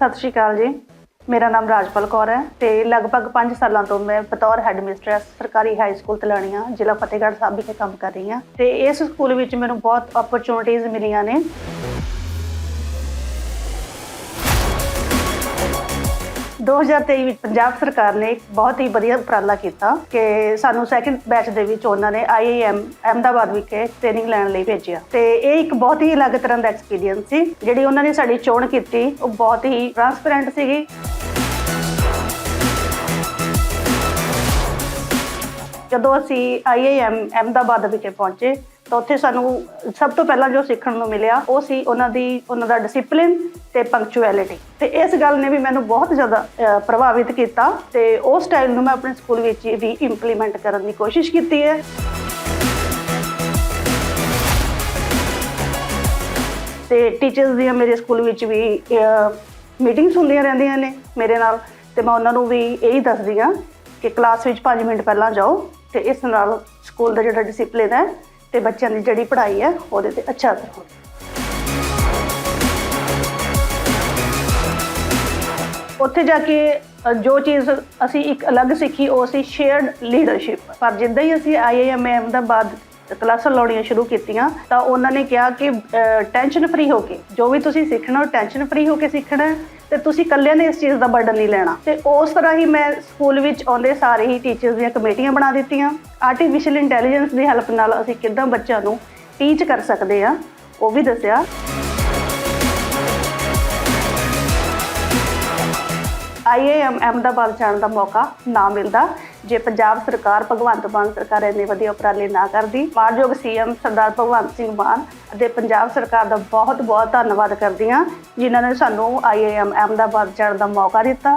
ਸਤਿ ਸ਼੍ਰੀ ਅਕਾਲ ਜੀ। ਮੇਰਾ ਨਾਮ ਰਾਜਪਾਲ ਕੌਰ ਹੈ ਤੇ ਲਗਭਗ 5 ਸਾਲਾਂ ਤੋਂ ਮੈਂ ਬਤੌਰ ਹੈੱਡ ਮਿਸਟਰੈਸ ਸਰਕਾਰੀ ਹਾਈ ਸਕੂਲ ਤਲਾਣੀਆਂ, ਜ਼ਿਲ੍ਹਾ ਫਤਿਹਗੜ੍ਹ ਸਾਹਿਬ ਵਿਖੇ ਕੰਮ ਕਰ ਰਹੀ ਹਾਂ ਤੇ ਇਸ ਸਕੂਲ ਵਿੱਚ ਮੈਨੂੰ ਬਹੁਤ ਓਪਰਚੁਨਿਟੀਆਂ ਮਿਲੀਆਂ ਨੇ। ਦੋ ਹਜ਼ਾਰ ਤੇਈ ਵਿੱਚ ਪੰਜਾਬ ਸਰਕਾਰ ਨੇ ਇੱਕ ਬਹੁਤ ਹੀ ਵਧੀਆ ਉਪਰਾਲਾ ਕੀਤਾ ਕਿ ਸਾਨੂੰ ਸੈਕੰਡ ਬੈਚ ਦੇ ਵਿੱਚ ਉਹਨਾਂ ਨੇ ਆਈਆਈਐਮ ਅਹਿਮਦਾਬਾਦ ਵਿਖੇ ਟ੍ਰੇਨਿੰਗ ਲੈਣ ਲਈ ਭੇਜਿਆ। ਤੇ ਇਹ ਇੱਕ ਬਹੁਤ ਹੀ ਅਲੱਗ ਤਰ੍ਹਾਂ ਦਾ ਐਕਸਪੀਰੀਅੰਸ ਸੀ, ਜਿਹੜੀ ਉਹਨਾਂ ਨੇ ਸਾਡੀ ਚੋਣ ਕੀਤੀ। ਉਹ ਬਹੁਤ ਹੀ ਟਰਾਂਸਪੇਰੈਂਟ ਸੀਗੀ। ਜਦੋਂ ਅਸੀਂ ਆਈਆਈਐਮ ਅਹਿਮਦਾਬਾਦ ਵਿਖੇ ਪਹੁੰਚੇ ਤਾਂ ਉੱਥੇ ਸਾਨੂੰ ਸਭ ਤੋਂ ਪਹਿਲਾਂ ਜੋ ਸਿੱਖਣ ਨੂੰ ਮਿਲਿਆ, ਉਹ ਸੀ ਉਹਨਾਂ ਦੀ, ਉਹਨਾਂ ਦਾ ਡਿਸਪਲਿਨ ਤੇ ਪੰਕਚੁਅਲਿਟੀ ਤੇ ਇਸ ਗੱਲ ਨੇ ਵੀ ਮੈਨੂੰ ਬਹੁਤ ਜ਼ਿਆਦਾ ਪ੍ਰਭਾਵਿਤ ਕੀਤਾ ਤੇ ਉਹ ਸਟਾਈਲ ਨੂੰ ਮੈਂ ਆਪਣੇ ਸਕੂਲ ਵਿੱਚ ਵੀ ਇੰਪਲੀਮੈਂਟ ਕਰਨ ਦੀ ਕੋਸ਼ਿਸ਼ ਕੀਤੀ ਹੈ। ਤੇ ਟੀਚਰਸ ਦੀਆਂ ਮੇਰੇ ਸਕੂਲ ਵਿੱਚ ਵੀ ਮੀਟਿੰਗਸ ਹੁੰਦੀਆਂ ਰਹਿੰਦੀਆਂ ਨੇ ਮੇਰੇ ਨਾਲ ਤੇ ਮੈਂ ਉਹਨਾਂ ਨੂੰ ਵੀ ਇਹੀ ਦੱਸਦੀ ਹਾਂ ਕਿ ਕਲਾਸ ਵਿੱਚ 5 ਮਿੰਟ ਪਹਿਲਾਂ ਜਾਓ ਤੇ ਇਸ ਨਾਲ ਸਕੂਲ ਦਾ ਜਿਹੜਾ ਡਿਸਪਲਿਨ ਹੈ ਤੇ ਬੱਚਿਆਂ ਦੀ ਜਿਹੜੀ ਪੜ੍ਹਾਈ ਹੈ, ਉਹਦੇ ਤੇ ਅੱਛਾ ਅਸਰ ਹੋਵੇ ਉੱਥੇ ਜਾ ਕੇ ਜੋ ਚੀਜ਼ ਅਸੀਂ ਇੱਕ ਅਲੱਗ ਸਿੱਖੀ, ਉਹ ਸੀ ਸ਼ੇਅਰਡ ਲੀਡਰਸ਼ਿਪ ਪਰ ਜਿੱਦਾਂ ਹੀ ਅਸੀਂ ਆਈਆਈਐਮ ਅਹਿਮਦਾਬਾਦ ਕਲਾਸਾਂ ਲਾਉਣੀਆਂ ਸ਼ੁਰੂ ਕੀਤੀਆਂ, ਤਾਂ ਉਹਨਾਂ ਨੇ ਕਿਹਾ ਕਿ ਟੈਨਸ਼ਨ ਫਰੀ ਹੋ ਕੇ, ਜੋ ਵੀ ਤੁਸੀਂ ਸਿੱਖਣਾ, ਉਹ ਟੈਨਸ਼ਨ ਫਰੀ ਹੋ ਕੇ ਸਿੱਖਣਾ ਤੇ ਤੁਸੀਂ ਇਕੱਲਿਆਂ ਨੇ ਇਸ ਚੀਜ਼ ਦਾ ਬਰਡਨ ਨਹੀਂ ਲੈਣਾ। ਤੇ ਉਸ ਤਰ੍ਹਾਂ ਹੀ ਮੈਂ ਸਕੂਲ ਵਿੱਚ ਆਉਂਦੇ ਸਾਰੇ ਹੀ ਟੀਚਰਸ ਦੀਆਂ ਕਮੇਟੀਆਂ ਬਣਾ ਦਿੱਤੀਆਂ। ਆਰਟੀਫੀਸ਼ੀਅਲ ਇੰਟੈਲੀਜੈਂਸ ਦੀ ਹੈਲਪ ਨਾਲ ਅਸੀਂ ਕਿੱਦਾਂ ਬੱਚਿਆਂ ਨੂੰ ਟੀਚ ਕਰ ਸਕਦੇ ਆ ਉਹ ਵੀ ਦੱਸਿਆ। ਆਈਏਐਮ ਅਹਿਮਦਾਬਾਦ ਜਾਣ ਦਾ ਮੌਕਾ ਨਾ ਮਿਲਦਾ। ਜੇ ਪੰਜਾਬ ਸਰਕਾਰ ਭਗਵੰਤ ਮਾਨ ਸਰਕਾਰ ਇੰਨੇ ਵਧੀਆ ਉਪਰਾਲੇ ਨਾ ਕਰਦੀ, ਮਾਨਯੋਗ ਸੀਐਮ ਸਰਦਾਰ ਭਗਵੰਤ ਸਿੰਘ ਮਾਨ ਅਤੇ ਪੰਜਾਬ ਸਰਕਾਰ ਦਾ ਬਹੁਤ ਬਹੁਤ ਧੰਨਵਾਦ ਕਰਦੀ ਹਾਂ, ਜਿਨ੍ਹਾਂ ਨੇ ਸਾਨੂੰ ਆਈਏਐਮ ਅਹਿਮਦਾਬਾਦ ਜਾਣ ਦਾ ਮੌਕਾ ਦਿੱਤਾ।